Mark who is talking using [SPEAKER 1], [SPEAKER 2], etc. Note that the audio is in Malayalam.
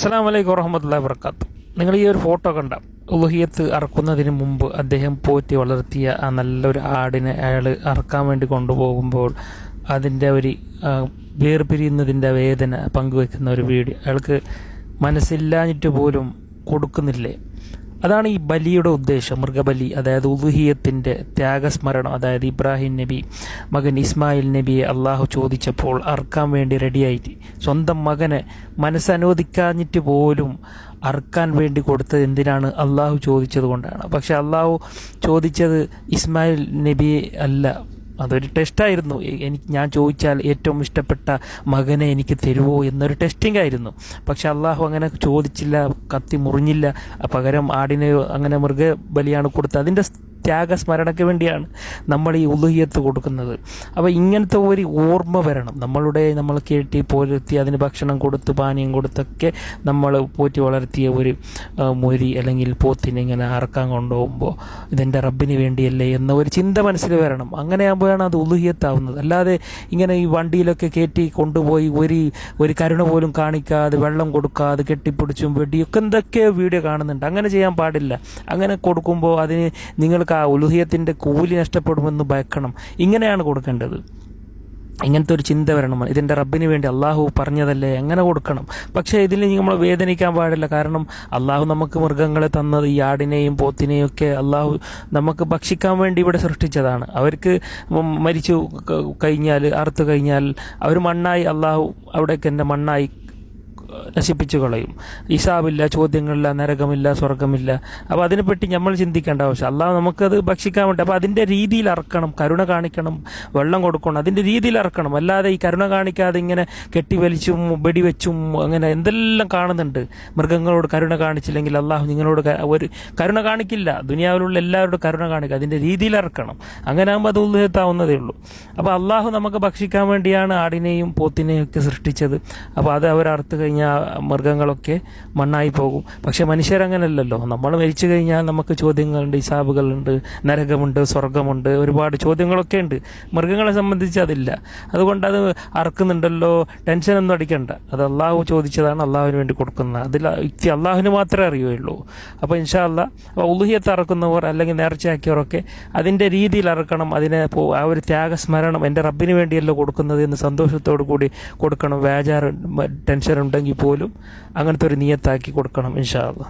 [SPEAKER 1] അസ്സാം വലൈക്കും വറഹമത്തല്ല വർക്കാത്തു നിങ്ങൾ ഈ ഒരു ഫോട്ടോ കണ്ട ഉലഹിയത്ത് അറക്കുന്നതിന് മുമ്പ് അദ്ദേഹം പോറ്റി വളർത്തിയ ആ നല്ലൊരു ആടിനെ അയാൾ അറക്കാൻ വേണ്ടി കൊണ്ടുപോകുമ്പോൾ അതിന്റെ ഒരു വേർപിരിയുന്നതിന്റെ വേദന പങ്കുവെക്കുന്ന ഒരു വീഡിയോ. അയാൾക്ക് മനസ്സില്ലാഞ്ഞിട്ട് പോലും കൊടുക്കുന്നില്ലേ? അതാണ് ഈ ബലിയുടെ ഉദ്ദേശം മൃഗബലി അതായത് ഉദുഹിയത്തിന്റെ ത്യാഗസ്മരണം. അതായത് ഇബ്രാഹിം നബി മകൻ ഇസ്മായിൽ നബിയെ അള്ളാഹു ചോദിച്ചപ്പോൾ അർക്കാൻ വേണ്ടി റെഡിയായിട്ട് സ്വന്തം മകനെ മനസ്സനുവദിക്കാഞ്ഞിട്ട് പോലും അർക്കാൻ വേണ്ടി കൊടുത്തത് എന്തിനാണ്? അള്ളാഹു ചോദിച്ചത് കൊണ്ടാണ്. പക്ഷെ അള്ളാഹു ചോദിച്ചത് ഇസ്മായിൽ നബിയെ അല്ല അതൊരു ടെസ്റ്റായിരുന്നു. എനിക്ക് ഞാൻ ചോദിച്ചാൽ ഏറ്റവും ഇഷ്ടപ്പെട്ട മകനെ എനിക്ക് തരുമോ എന്നൊരു ടെസ്റ്റിംഗ് ആയിരുന്നു. പക്ഷെ അള്ളാഹു അങ്ങനെ ചോദിച്ചില്ല കത്തി മുറിഞ്ഞില്ല. പകരം ആടിനെ അങ്ങനെ മൃഗബലിയാണ് കൊടുത്തത്. അതിന്റെ ത്യാഗസ്മരണയ്ക്ക് വേണ്ടിയാണ് നമ്മൾ ഈ ഉലുഹിയത്ത് കൊടുക്കുന്നത്. അപ്പോൾ ഇങ്ങനത്തെ ഒരു ഓർമ്മ വരണം. നമ്മളുടെ നമ്മൾ കേട്ടി പോലത്തി അതിന് ഭക്ഷണം കൊടുത്ത് പാനീയം കൊടുത്തൊക്കെ നമ്മൾ പോറ്റി വളർത്തിയ ഒരു മൊരി അല്ലെങ്കിൽ പോത്തിനെ ഇങ്ങനെ അറക്കാൻ കൊണ്ടുപോകുമ്പോൾ ഇതെന്റെ റബ്ബിന് വേണ്ടിയല്ലേ എന്ന ഒരു ചിന്ത മനസ്സിൽ വരണം. അങ്ങനെയാകുമ്പോഴാണ് അത് ഉലുഹിയത്താവുന്നത് അല്ലാതെ ഇങ്ങനെ ഈ വണ്ടിയിലൊക്കെ കയറ്റി കൊണ്ടുപോയി ഒരു ഒരു കരുണ പോലും കാണിക്കാതെ വെള്ളം കൊടുക്കാതെ കെട്ടിപ്പിടിച്ചും വെടിയൊക്കെ എന്തൊക്കെയോ വീഡിയോ കാണുന്നുണ്ട്. അങ്ങനെ ചെയ്യാൻ പാടില്ല. അങ്ങനെ കൊടുക്കുമ്പോൾ അതിന് നിങ്ങൾക്ക് ഉലുഹിയത്തിന്റെ കൂലി നഷ്ടപ്പെടുമെന്ന് ഭയക്കണം. ഇങ്ങനെയാണ് കൊടുക്കേണ്ടത്. ഇങ്ങനത്തെ ഒരു ചിന്ത വരണം. ഇതിന്റെ റബ്ബിന് വേണ്ടി അള്ളാഹു പറഞ്ഞതല്ലേ? എങ്ങനെ കൊടുക്കണം. പക്ഷേ ഇതിൽ നമ്മൾ വേദനിക്കാൻ പാടില്ല. കാരണം അള്ളാഹു നമുക്ക് മൃഗങ്ങളെ തന്നത് ഈ ആടിനെയും പോത്തിനെയും ഒക്കെ അള്ളാഹു നമുക്ക് ഭക്ഷിക്കാൻ വേണ്ടി ഇവിടെ സൃഷ്ടിച്ചതാണ്. അവർക്ക് മരിച്ചു കഴിഞ്ഞാൽ അറുത്ത് കഴിഞ്ഞാൽ അവർ മണ്ണായി അള്ളാഹു അവിടേക്ക് എന്റെ മണ്ണായി നശിപ്പിച്ചു കളയും. ഇസാബില്ല ചോദ്യങ്ങളില്ല നരകമില്ല സ്വർഗമില്ല അപ്പോൾ അതിനെപ്പറ്റി നമ്മൾ ചിന്തിക്കേണ്ട ആവശ്യം. അല്ലാതെ നമുക്കത് ഭക്ഷിക്കാൻ വേണ്ടി അപ്പോൾ അതിന്റെ രീതിയിൽ അറക്കണം. കരുണ കാണിക്കണം. വെള്ളം കൊടുക്കണം. അതിന്റെ രീതിയിൽ അറക്കണം. അല്ലാതെ ഈ കരുണ കാണിക്കാതെ ഇങ്ങനെ കെട്ടിവലിച്ചും വെടിവെച്ചും അങ്ങനെ എന്തെല്ലാം കാണുന്നുണ്ട്. മൃഗങ്ങളോട് കരുണ കാണിച്ചില്ലെങ്കിൽ അള്ളാഹു നിങ്ങളോട് ഒരു കരുണ കാണിക്കില്ല. ദുനിയാവിലുള്ള എല്ലാവരോടും കരുണ കാണിക്കുക. അതിന്റെ രീതിയിൽ ഇറക്കണം അങ്ങനെ ആകുമ്പോൾ അത് ഉള്ളെത്താവുന്നതേ ഉള്ളൂ. അപ്പോൾ അള്ളാഹു നമുക്ക് ഭക്ഷിക്കാൻ വേണ്ടിയാണ് ആടിനെയും പോത്തിനെയും ഒക്കെ സൃഷ്ടിച്ചത്. അപ്പോൾ അത് അവർ അറുത്ത് കഴിഞ്ഞാൽ മൃഗങ്ങളൊക്കെ മണ്ണായി പോകും. പക്ഷെ മനുഷ്യരങ്ങനല്ലല്ലോ. നമ്മൾ മരിച്ചു കഴിഞ്ഞാൽ നമുക്ക് ചോദ്യങ്ങളുണ്ട് ഹിസാബുകളുണ്ട് നരകമുണ്ട് സ്വർഗമുണ്ട് ഒരുപാട് ചോദ്യങ്ങളൊക്കെ ഉണ്ട്. മൃഗങ്ങളെ സംബന്ധിച്ച് അതില്ല. അതുകൊണ്ട് അത് അറക്കുന്നുണ്ടല്ലോ ടെൻഷനൊന്നും അടിക്കണ്ട. അത് അള്ളാഹു ചോദിച്ചതാണ് അള്ളാഹുവിന് വേണ്ടി കൊടുക്കുന്നത് അതിൽ യുക്തി അള്ളാഹുവിന് മാത്രമേ അറിയുകയുള്ളൂ അപ്പോൾ ഇൻഷാ അല്ല അപ്പോൾ ഉലുഹിയത്ത് അറക്കുന്നവർ അല്ലെങ്കിൽ നേർച്ചയാക്കിയവരൊക്കെ അതിന്റെ രീതിയിൽ അറക്കണം. അതിനെ ആ ഒരു ത്യാഗസ്മരണം എന്റെ റബ്ബിന് വേണ്ടിയല്ലോ കൊടുക്കുന്നത് എന്ന് സന്തോഷത്തോടു കൂടി കൊടുക്കണം. വേജാറ് ടെൻഷൻ ഉണ്ടെങ്കിൽ പോലും അങ്ങനത്തെ ഒരു നിയത്താക്കി കൊടുക്കണം ഇൻഷാ അല്ലാ